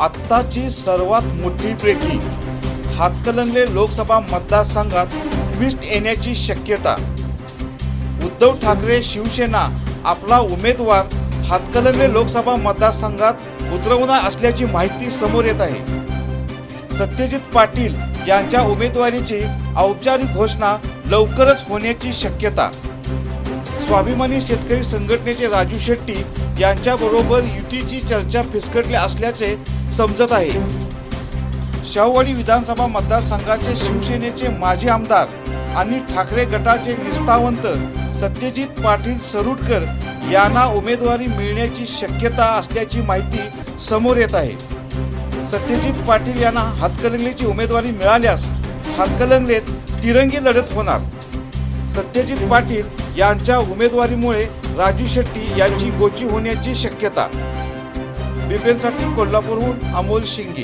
आत्ताची सर्वात मोठी ब्रेकिंग हातकलंगले लोकसभा मतदारसंघात ट्विस्ट येण्याची शक्यता. उद्धव ठाकरे शिवसेना आपला उमेदवार हातकलंगले लोकसभा मतदारसंघात उतरवणार असल्याची माहिती समोर येत आहे. सत्यजित पाटील यांच्या उमेदवारीची औपचारिक घोषणा लवकरच होण्याची शक्यता. स्वाभिमानी शेतकरी संघटनेचे राजू शेट्टी यांच्याबरोबर युतीची चर्चा फिसकटली असल्याचे समजत आहे. शाहूवाडी विधानसभा मतदारसंघाचे शिवसेनेचे माजी आमदार आणि ठाकरे गटाचे निष्ठावंत सत्यजित पाटील सरुटकर यांना उमेदवारी मिळण्याची शक्यता असल्याची माहिती समोर येत आहे. सत्यजित पाटील यांना हातकलंगलेची उमेदवारी मिळाल्यास हातकलंगलेत तिरंगी लढत होणार. सत्यजित पाटील यांच्या उमेदवारीमुळे राजू शेट्टी यांची गोची होण्याची शक्यता बिपेनसाठी कोल्हापूरहून अमोल शिंगे.